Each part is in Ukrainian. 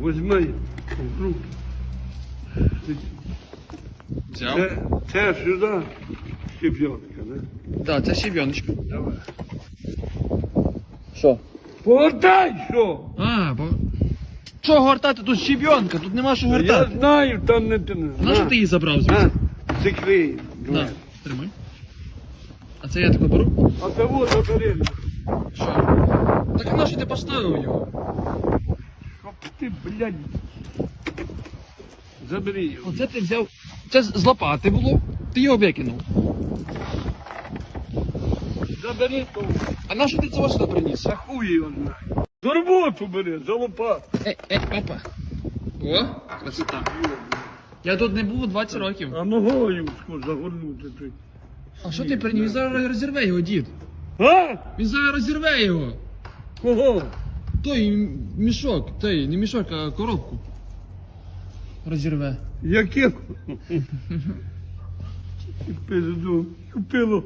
Возьми в руки. Взяв? Це, це сюди щепенка, да? Так, це щебеночка. Давай. Що? Повертай, що? А, бо. Що гортати? Тут щебенка, тут нема що Я знаю, там не ти. На що ти її забрав звідси? Закрий. На, тримай. А це я тако беру? А того забери. Що? Так а на що ти поставив його? Ти, блядь, забери його. Оце ти взяв. Це з лопати було, ти його викинув. Забери того. А на що ти цього сюди приніс? За хуй його знає. За роботу бери, за лопату. Е, е, опа. О, красота. Я тут не був 20 років. А ногою схо загорнути ти. А що ти приніс? Він зараз розірве його, дід. А? Він зараз розірве його. Кого? Той мішок, той, не мішок, а коробку. Розірве. Яке? Пизду. Купило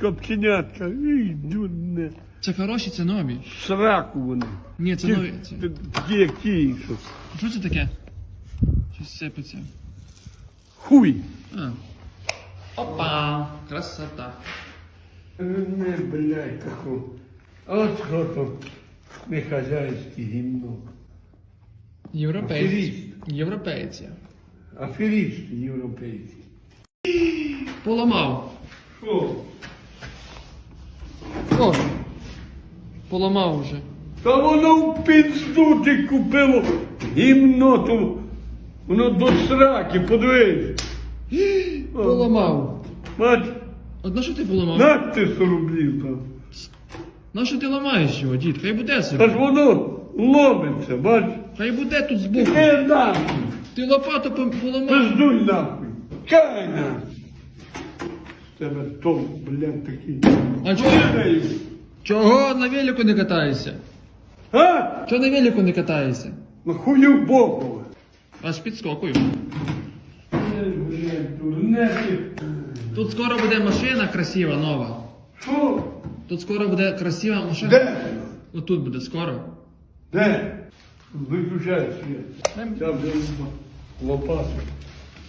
капченятка. Ій, дурне. Це хороші, це нові. Сраку вони. Ні, це нові. Це... Такі, як ті, що. Що це таке? Щось сипеться. Хуй. А. Опа! Красота. Не, блядь, таку. От там. Не хазяйське гімно. Європейці. Європейці. Аферісти європейські. Поламав. Що? О! Поламав вже. Та воно в пізду ти купило гімно, то воно до сраки, подивись. Поламав. Мать, От на що ти поламав? на ти 100 рублів там. На що ти ламаєш його, дід? Хай буде Та собі. ж воно ломиться, бач. Хай буде тут збоку. Іди нахуй, Ти лопату по- поламав. пиздуй нахуй. Кай нахуй. З тебе толк, блядь, такий. А чого? Чого на велику не катаєшся? А? Чого на велику не катаєшся? На хую богу. Аж підскокую. Блядь, дурне ти. Тут скоро буде машина красива, нова. Що? Тут скоро буде красива машина. Де? От тут буде скоро. Де? Виключай світ. Там вже лопату.